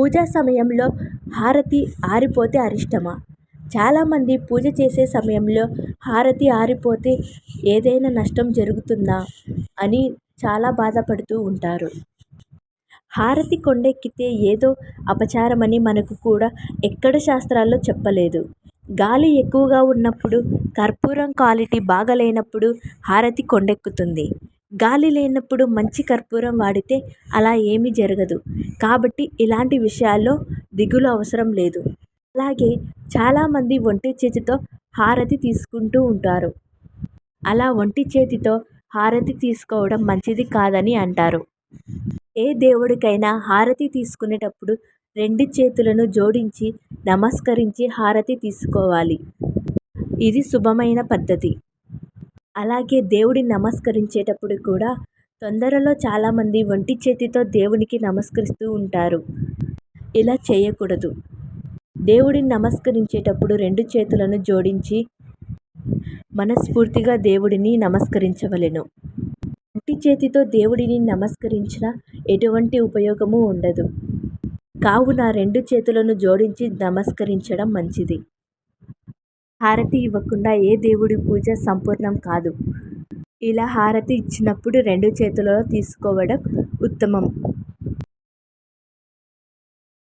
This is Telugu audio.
పూజా సమయంలో హారతి ఆరిపోతే అరిష్టమా? చాలామంది పూజ చేసే సమయంలో హారతి ఆరిపోతే ఏదైనా నష్టం జరుగుతుందా? అని చాలా బాధపడుతూ ఉంటారు. హారతి కొండెక్కితే ఏదో అపచారమని మనకు కూడా ఎక్కడ శాస్త్రాల్లో చెప్పలేదు. గాలి ఎక్కువగా ఉన్నప్పుడు కర్పూరం క్వాలిటీ బాగాలేనప్పుడు హారతి కొండెక్కుతుంది. గాలి లేనప్పుడు మంచి కర్పూరం వాడితే అలా ఏమీ జరగదు. కాబట్టి ఇలాంటి విషయాల్లో దిగులు అవసరం లేదు. అలాగే చాలామంది ఒంటి చేతితో హారతి తీసుకుంటూ ఉంటారు. అలా ఒంటి చేతితో హారతి తీసుకోవడం మంచిది కాదని అంటారు. ఏ దేవుడికైనా హారతి తీసుకునేటప్పుడు రెండు చేతులను జోడించి నమస్కరించి హారతి తీసుకోవాలి. ఇది శుభమైన పద్ధతి. అలాగే దేవుడిని నమస్కరించేటప్పుడు కూడా తొందరలో చాలామంది ఒంటి చేతితో దేవునికి నమస్కరిస్తూ ఉంటారు. ఇలా చేయకూడదు. దేవుడిని నమస్కరించేటప్పుడు రెండు చేతులను జోడించి మనస్ఫూర్తిగా దేవుడిని నమస్కరించవలెను. ఒంటి చేతితో దేవుడిని నమస్కరించిన ఎటువంటి ఉపయోగము ఉండదు. కావున రెండు చేతులను జోడించి నమస్కరించడం మంచిది. హారతి ఇవ్వకుండా ఏ దేవుడి పూజ సంపూర్ణం కాదు. ఇలా హారతి ఇచ్చినప్పుడు రెండు చేతులలో తీసుకోవడం ఉత్తమం.